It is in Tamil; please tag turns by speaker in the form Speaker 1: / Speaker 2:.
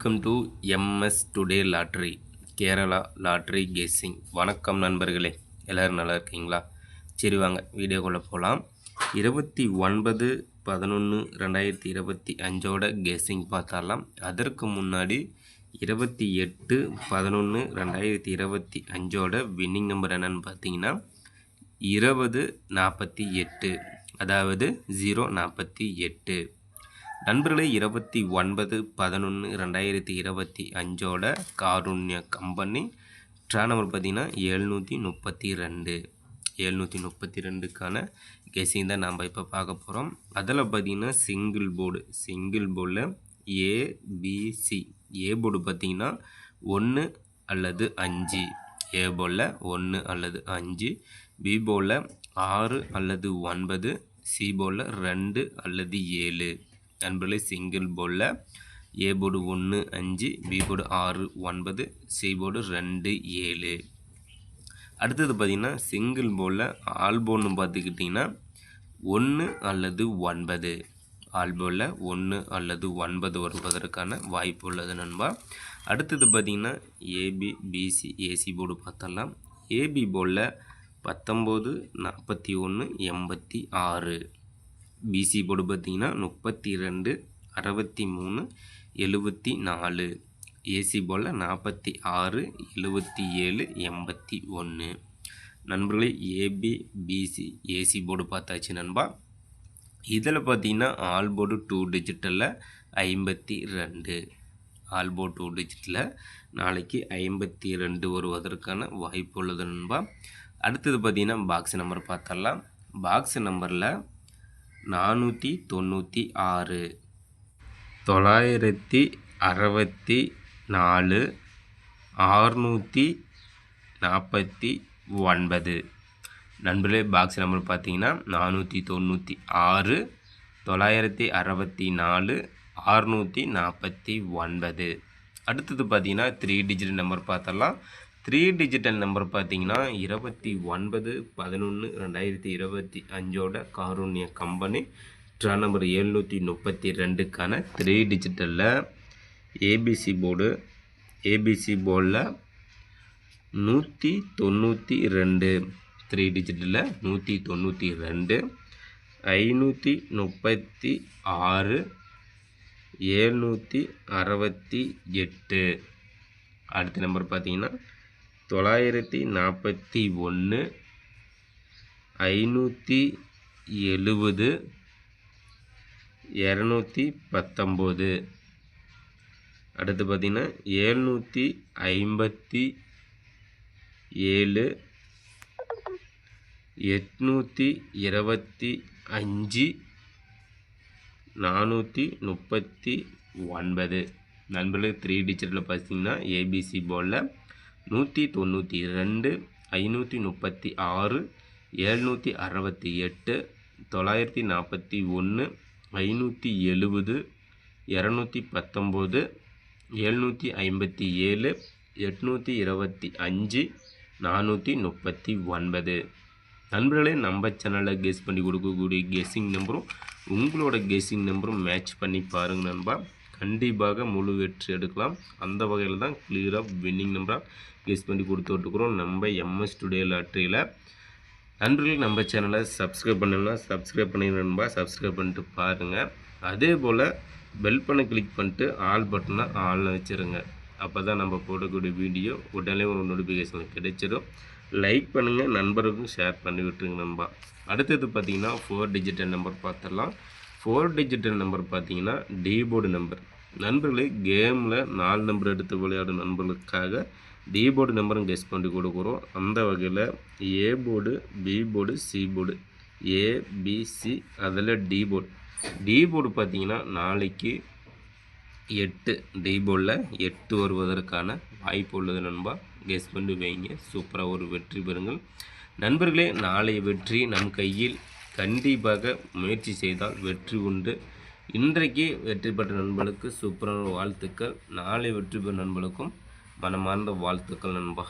Speaker 1: Welcome to MS today lottery Kerala lottery guessing வணக்கம் நண்பர்களே. எல்லோரும் நல்லா இருக்கீங்களா? சரி வாங்க வீடியோக்குள்ளே போகலாம் இருபத்தி ஒன்பது பதினொன்று ரெண்டாயிரத்தி இருபத்தி அஞ்சோட கெஸ்ஸிங் பார்த்தாலாம். அதற்கு முன்னாடி இருபத்தி எட்டு பதினொன்று ரெண்டாயிரத்தி இருபத்தி அஞ்சோட வின்னிங் நம்பர் என்னென்னு பார்த்தீங்கன்னா இருபது நாற்பத்தி எட்டு அதாவது ஜீரோ நாற்பத்தி எட்டு. நண்பர்களே இருபத்தி ஒன்பது பதினொன்று ரெண்டாயிரத்தி இருபத்தி அஞ்சோட காருண்ய கம்பெனி. ட்ரா நம்பர் பார்த்திங்கன்னா எழுநூற்றி முப்பத்தி ரெண்டு. எழுநூற்றி முப்பத்தி ரெண்டுக்கான கெஸிங் தான் நம்ம இப்போ பார்க்க போகிறோம் அதில் பார்த்திங்கன்னா சிங்கிள் போர்டு சிங்கிள் போர்டில் ஏபிசி ஏ போர்டு பார்த்திங்கன்னா ஒன்று அல்லது அஞ்சு. ஏ போர்டில் ஒன்று அல்லது அஞ்சு. பி போர்டில் ஆறு அல்லது ஒன்பது. சி போர்டில் ரெண்டு அல்லது ஏழு. நண்பர்களே சிங்கிள் போர்டில் ஏ போர்டு ஒன்று அஞ்சு பி போர்டு ஆறு ஒன்பது சி போர்டு ரெண்டு ஏழு. அடுத்தது பார்த்திங்கன்னா சிங்கிள் போர்டில் ஆல் போர்டுன்னு பார்த்துக்கிட்டிங்கன்னா ஒன்று அல்லது ஒன்பது. ஆல்போவில் ஒன்று அல்லது ஒன்பது வருவதற்கான வாய்ப்பு உள்ளது நண்பா. அடுத்தது பார்த்திங்கன்னா ஏபி பிசி ஏசி போர்டு பார்த்தலாம் ஏபி போர்டில் பத்தொம்போது நாற்பத்தி ஒன்று எண்பத்தி ஆறு. பிசி போர்டு பார்த்திங்கன்னா முப்பத்தி ரெண்டு அறுபத்தி மூணு எழுபத்தி நாலு ஏசி போல் நாற்பத்தி ஆறு எழுபத்தி ஏழு எண்பத்தி ஒன்று நண்பர்களே ஏபி பிசி ஏசி போர்டு பார்த்தாச்சு நண்பா. இதில் பார்த்தீங்கன்னா ஆல் போர்டு டூ டிஜிட்டலில் ஐம்பத்தி ரெண்டு ஆல் போர்டு டூ டிஜிட்டில் நாளைக்கு ஐம்பத்தி ரெண்டு வருவதற்கான வாய்ப்பு உள்ளது நண்பா. அடுத்தது பார்த்திங்கன்னா பாக்ஸ் நம்பர் பார்த்தரலாம் பாக்ஸ் நம்பரில் நானூற்றி தொண்ணூற்றி ஆறு. தொள்ளாயிரத்தி அறுபத்தி நாலு ஆறுநூற்றி நாற்பத்தி ஒன்பது. நண்பர்களே பாக்ஸ் நம்பர் பார்த்தீங்கன்னா நானூற்றி தொண்ணூற்றி ஆறு. தொள்ளாயிரத்தி அறுபத்தி நாலு ஆறுநூற்றி நாற்பத்தி ஒன்பது. அடுத்தது பார்த்தீங்கன்னா த்ரீ டிஜிட் நம்பர் பார்த்தலாம் த்ரீ டிஜிட்டல் நம்பர் பார்த்தீங்கன்னா இருபத்தி ஒன்பது பதினொன்று ரெண்டாயிரத்தி இருபத்தி அஞ்சோட காரூண்ய கம்பெனி. ட்ரா நம்பர் எழுநூற்றி முப்பத்தி ரெண்டுக்கான த்ரீ டிஜிட்டலில் A B C board A B C போர்டில் நூற்றி தொண்ணூற்றி ரெண்டு. த்ரீ டிஜிட்டலில் நூற்றி தொண்ணூற்றி ரெண்டு ஐநூற்றி முப்பத்தி ஆறு ஏழ்நூற்றி அறுபத்தி எட்டு. அடுத்த நம்பர் பார்த்தீங்கன்னா தொள்ளாயிரத்தி நாற்பத்தி ஒன்று ஐநூற்றி எழுபது இரநூத்தி பத்தொம்போது. அடுத்து பார்த்திங்கன்னா ஏழ்நூற்றி ஐம்பத்தி ஏழு எட்நூற்றி இருபத்தி அஞ்சு நானூற்றி முப்பத்தி ஒன்பது. நண்பர்களுக்கு த்ரீ டிஜிட்டில் பார்த்தீங்கன்னா ஏபிசி போர்டில் நூற்றி தொண்ணூற்றி ரெண்டு ஐநூற்றி முப்பத்தி ஆறு ஏழ்நூற்றி அறுபத்தி எட்டு தொள்ளாயிரத்தி நாற்பத்தி ஒன்று ஐநூற்றி எழுபது இரநூத்தி பத்தொம்போது எழுநூற்றி ஐம்பத்தி ஏழு எட்நூற்றி இருபத்தி அஞ்சு நானூற்றி முப்பத்தி ஒன்பது. நண்பர்களே நம்ம சேனலில் கெஸ் பண்ணி கொடுக்கக்கூடிய கெஸ்ஸிங் நம்பரும் உங்களோட கெஸ்ஸிங் நம்பரும் மேட்ச் பண்ணி பாருங்கள் நண்பா. கண்டிப்பாக முழு வெற்றி எடுக்கலாம். அந்த வகையில் தான் கிளியராக வின்னிங் நம்பராக கெஸ் பண்ணி கொடுத்து விட்டுக்கிறோம் நம்ம எம்எஸ் டுடே லாட்ரியில் நண்பர்கள் நம்ம சேனலை சப்ஸ்கிரைப் பண்ணலாம் சப்ஸ்கிரைப் பண்ணிடணும்பா சப்ஸ்கிரைப் பண்ணிட்டு பாருங்கள் அதே போல் பெல் பண்ண கிளிக் பண்ணிட்டு ஆல் பட்டனை ஆலில் வச்சுருங்க. அப்போ தான் நம்ம போடக்கூடிய வீடியோ உடனே ஒரு நோட்டிஃபிகேஷன் கிடைச்சிடும். லைக் பண்ணுங்கள் நண்பருக்கும் ஷேர் பண்ணி விட்டுருங்க நண்பா. அடுத்தது பார்த்திங்கன்னா ஃபோர் டிஜிட்டல் நம்பர் பார்த்துடலாம். ஃபோர் டிஜிட்டல் நம்பர் பார்த்தீங்கன்னா டீபோர்டு நம்பர் நண்பர்களே கேமில் நாலு நம்பர் எடுத்து விளையாடும் நண்பர்களுக்காக டி போர்டு நம்பரும் கெஸ் பண்ணி கொடுக்குறோம். அந்த வகையில் A board B board C board ABC அதில் டி போர்டு டி போர்டு பார்த்தீங்கன்னா நாளைக்கு எட்டு. டி போர்டில் எட்டு வருவதற்கான வாய்ப்பு உள்ளது நண்பா. கெஸ் பண்ணி வைங்க. சூப்பராக ஒரு வெற்றி பெறுங்கள். நண்பர்களே நாளைய வெற்றி நம் கையில் கண்டிப்பாக முயற்சி செய்தால் வெற்றி உண்டு. இன்றைக்கு வெற்றி பெற்ற நண்பர்களுக்கு சூப்பரான வாழ்த்துக்கள். நாளை வெற்றி பெறும் நண்பர்களுக்கும் மனமார்ந்த வாழ்த்துக்கள் நண்பா.